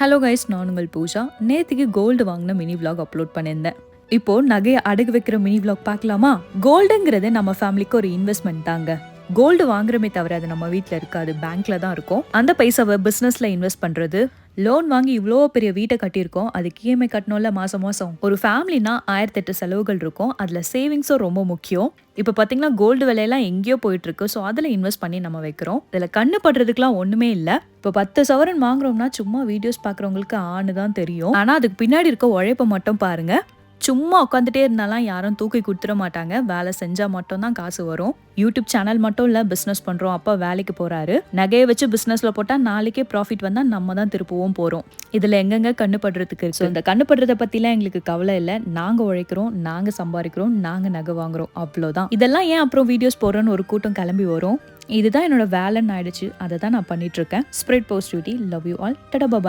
Hello guys நான் உங்கள் பூஜா. நேத்திக்கு கோல்டு வாங்கின மினி vlog அப்லோட் பண்ணியிருந்தேன். இப்போ நகையை அடகு வைக்கிற மினி vlog பார்க்கலாமா? கோல்டுங்கிறது நம்ம ஃபேமிலிக்கு ஒரு இன்வெஸ்ட்மெண்ட் தாங்க. கோல்டு வாங்குறமே தவிர அது நம்ம வீட்டில் இருக்காது பேங்க்ல தான் இருக்கும். அந்த பைசாவை பிஸ்னஸ்ல இன்வெஸ்ட் பண்றது லோன் வாங்கி இவ்வளோ பெரிய வீட்டை கட்டியிருக்கோம். அதுக்கு இஎம்ஐ கட்டணும்ல மாதம் மாதம் ஒரு ஃபேமிலினா ஆயிரத்தெட்டு செலவுகள் இருக்கும். அதில் சேவிங்ஸும் ரொம்ப முக்கியம். இப்போ பார்த்தீங்கன்னா கோல்டு விலையெல்லாம் எங்கேயோ போயிட்டு இருக்கு ஸோ அதில் இன்வெஸ்ட் பண்ணி நம்ம வைக்கிறோம். இதில் கண்ணு படுறதுக்குலாம் ஒன்றுமே இல்லை. இப்போ பத்து சவரன் வாங்குறோம்னா சும்மா வீடியோஸ் பார்க்குறவங்களுக்கு ஆணு தான் தெரியும். ஆனால் அதுக்கு பின்னாடி இருக்க உழைப்பை மட்டும் பாருங்கள் சும்மா உட்காந்துட்டே இருந்தாலாம் யாரும் தூக்கி கொடுத்துட மாட்டாங்க. வேலை செஞ்சா மட்டும் தான் காசு வரும். யூடியூப் சேனல் மட்டும் இல்ல பிசினஸ் பண்றோம். அப்பா வேலைக்கு போறாரு. நகையை வச்சு பிசினஸ்ல போட்டா நாளைக்கே ப்ராஃபிட் வந்தா நம்ம தான் திருப்பவும் போறோம். இதுல எங்கெங்க கண்ணு ஸோ இருக்கு? இந்த கண்ணு பற்றிலாம் எங்களுக்கு கவலை இல்லை. நாங்க உழைக்கிறோம் நாங்க சம்பாதிக்கிறோம் நாங்க நகை வாங்குறோம். அவ்வளவுதான். இதெல்லாம் ஏன் அப்புறம் வீடியோஸ் போடுறோன்னு ஒரு கூட்டம் கிளம்பி வரும். இதுதான் என்னோட வேலைன்னு ஆயிடுச்சு. அதை தான் நான் பண்ணிட்டு இருக்கேன். Spread positivity love you all tata bye